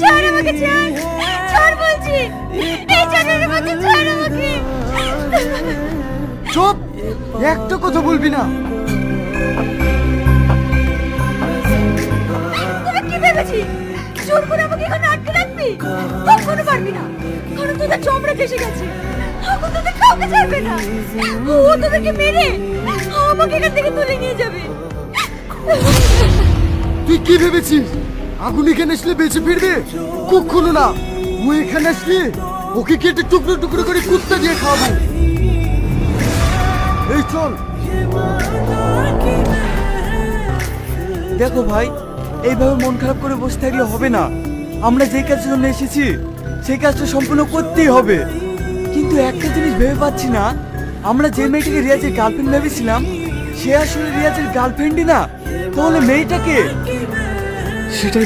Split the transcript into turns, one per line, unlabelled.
ছাড় আমাকে ছাড় ছাড় বলছি। এই জানার মধ্যে ছাড় আমাকে।
চুপ একটা কথা বলবি না।
তোরা কি জোর করে আমাকে এখানে আটকে রাখবি? কখনো পারবি না। কারণ তোদের চমড়া ফেসে গেছে। এখন তোদের কাউকে ছাড়বে না। ও তোদেরকে মেরে আমাকে এখান থেকে তুলে নিয়ে যাবে।
তুই কি ভেবেছিস? আগুন এখানে আসলে বেঁচে ফিরবে? কখনো না। ও এখানে আসলে ওকে কেটে টুকরো টুকরো করে কুত্তা দিয়ে খাওয়াবো। এই চল।
দেখো ভাই এইভাবে মন খারাপ করে বসে থাকলে হবে না। আমরা যে কাজের জন্য এসেছি সেই কাজটা সম্পূর্ণ করতেই হবে। কিন্তু একটা জিনিস ভেবে পাচ্ছি না আমরা যে মেয়েটাকে রিয়াজের গার্লফ্রেন্ড ভেবেছিলাম সে আসলে রিয়াজের গার্লফ্রেন্ডই না। তাহলে মেয়েটাকে
সেটাই